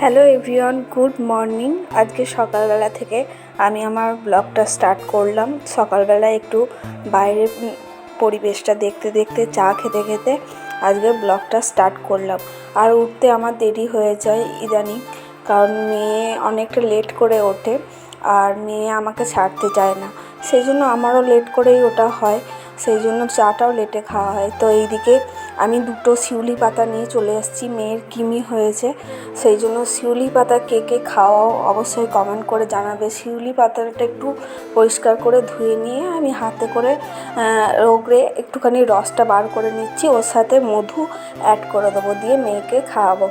Hello everyone, good morning. আজকে সকালবেলা থেকে আমি আমার ব্লগটা স্টার্ট করলাম। সকালবেলা একটু বাইরের পরিবেশটা দেখতে দেখতে, চা খেতে খেতে আজকে ব্লগটা স্টার্ট করলাম। আর উঠতে আমার দেরি হয়ে যায় ইদানিং, কারণ মেয়ে অনেকটা লেট করে ওঠে আর মেয়ে আমাকে ছাড়তে চায় না। সেই জন্য আমারও লেট করেই ওটা হয়, সেই জন্য চাটাও লেটে খাওয়া হয়। তো এইদিকে আমি দুটো শিউলি পাতা নিয়ে চলে এসেছি মেয়ের কিমি হয়েছে। সেই জন্য শিউলি পাতা কে কে খাওয়াও অবশ্যই কমেন্ট করে জানাবে। শিউলি পাতাটা একটু পরিষ্কার করে ধুয়ে নিয়ে আমি হাতে করে রগড়ে একটুখানি রসটা বার করে নিচ্ছি। ওর সাথে মধু অ্যাড করে দেবো দিয়ে মেয়েকে খাওয়াবো।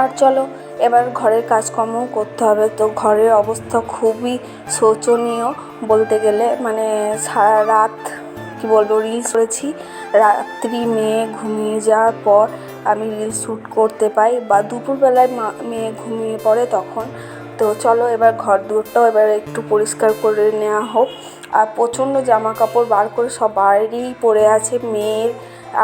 আর চলো, এবার ঘরের কাজকর্মও করতে হবে। তো ঘরের অবস্থা খুবই শোচনীয় বলতে গেলে। মানে সারা রাত কী বলব রিলস করেছি। রাত্রি মেয়ে ঘুমিয়ে যাওয়ার পর আমি রিলস শ্যুট করতে পাই বা দুপুরবেলায় মা, মেয়ে ঘুমিয়ে পড়ে তখন। তো চলো এবার ঘর দুয়ারটাও এবার একটু পরিষ্কার করে নেওয়া হোক। আর প্রচণ্ড জামা কাপড় বার করে সব বাইরেই পড়ে আছে। মেয়ের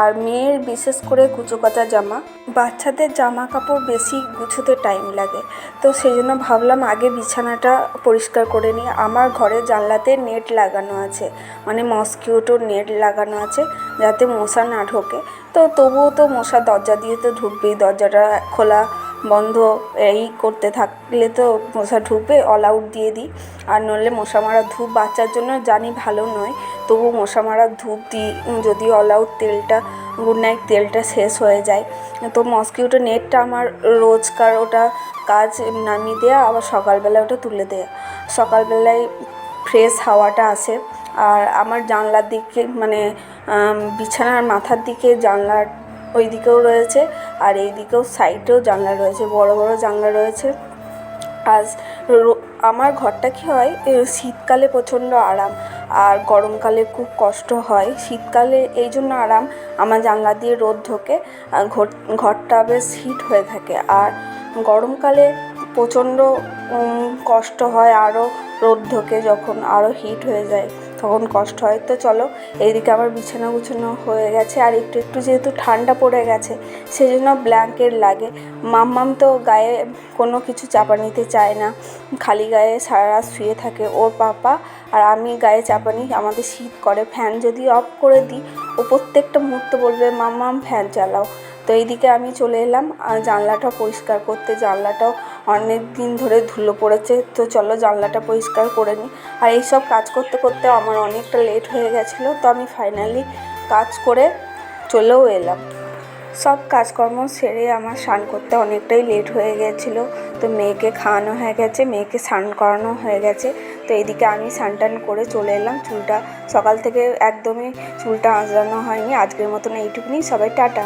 আর মেয়ের বিশেষ করে কুচো কাচা জামা। বাচ্চাদের জামা কাপড় বেশি গুছোতে টাইম লাগে। তো সেই জন্য ভাবলাম আগে বিছানাটা পরিষ্কার করে নিই। আমার ঘরে জানলাতে নেট লাগানো আছে। মানে মসকিউটো নেট লাগানো আছে যাতে মশা না ঢোকে। তো তবুও তো মশা দরজা দিয়ে তো ঢুকবেই। দরজাটা খোলা বন্ধ এই করতে থাকলে তো মশা ঢুকবে। অল আউট দিয়ে দিই। আর নইলে মশা মারা ধূপ বাচ্চার জন্য জানি ভালো নয়। তবু মশা মারা ধূপ দিই যদি অল আউট তেলটা গুড নাইট তেলটা শেষ হয়ে যায়। তো মসকিউটো নেটটা আমার রোজকার ওটা কাজ নামিয়ে দেওয়া আবার সকালবেলা ওটা তুলে দেওয়া সকালবেলায় ফ্রেশ হাওয়াটা আসে। আর আমার জানলার দিকে মানে বিছানার মাথার দিকে জানলার ওই দিকেও রয়েছে, আর এই দিকেও সাইডেও জানলা রয়েছে, বড় বড় জানলা রয়েছে। আজ রো- আমার ঘরটা কী হয় শীতকালে প্রচণ্ড আরাম। আর গরমকালে খুব কষ্ট হয়। শীতকালে এই জন্য আরাম আমার জানলা দিয়ে রোদ ঢোকে। ঘর- ঘরটা বেশ হিট হয়ে থাকে। আর গরমকালে প্রচণ্ড কষ্ট হয় আরও রোদ ঢোকে যখন আরও হিট হয়ে যায়। তখন কষ্ট হয়। তো চলো, এইদিকে আমার বিছানা গুছানো হয়ে গেছে। আর একটু একটু যেহেতু ঠান্ডা পড়ে গেছে সেই জন্য ব্ল্যাঙ্কেট লাগে। মাম্মাম তো গায়ে কোনো কিছু চাপা নিতে চায় না। খালি গায়ে সারা রাত শুয়ে থাকে ওর পাপা। আর আমি গায়ে চাপা নিই, আমাদের শীত করে। ফ্যান যদি অফ করে দিই, ও প্রত্যেকটা মুহূর্তে বলবে, মাম্মাম ফ্যান চালাও। তো এইদিকে আমি চলে এলাম, আর জানলাটা পরিষ্কার করতে, জানলাটাও অনেক দিন ধরে ধুলো পড়েছে, তো চলো জানলাটা পরিষ্কার করে নিই। আর এইসব কাজ করতে করতে আমার অনেকটা লেট হয়ে গেছিল, তো আমি ফাইনালি কাজ করে চলেও এলাম। সব কাজকর্ম সেরে আমার স্নান করতে অনেকটাই লেট হয়ে গেছিল, তো মেয়েকে খাওয়ানো হয়ে গেছে, মেয়েকে স্নান করানো হয়ে গেছে, তো এদিকে আমি স্নান টান করে চলে এলাম, চুলটা সকাল থেকে একদমই চুলটা আঁচড়ানো হয়নি, আজকের মতন এইটুকুনি, সবাই টাটা।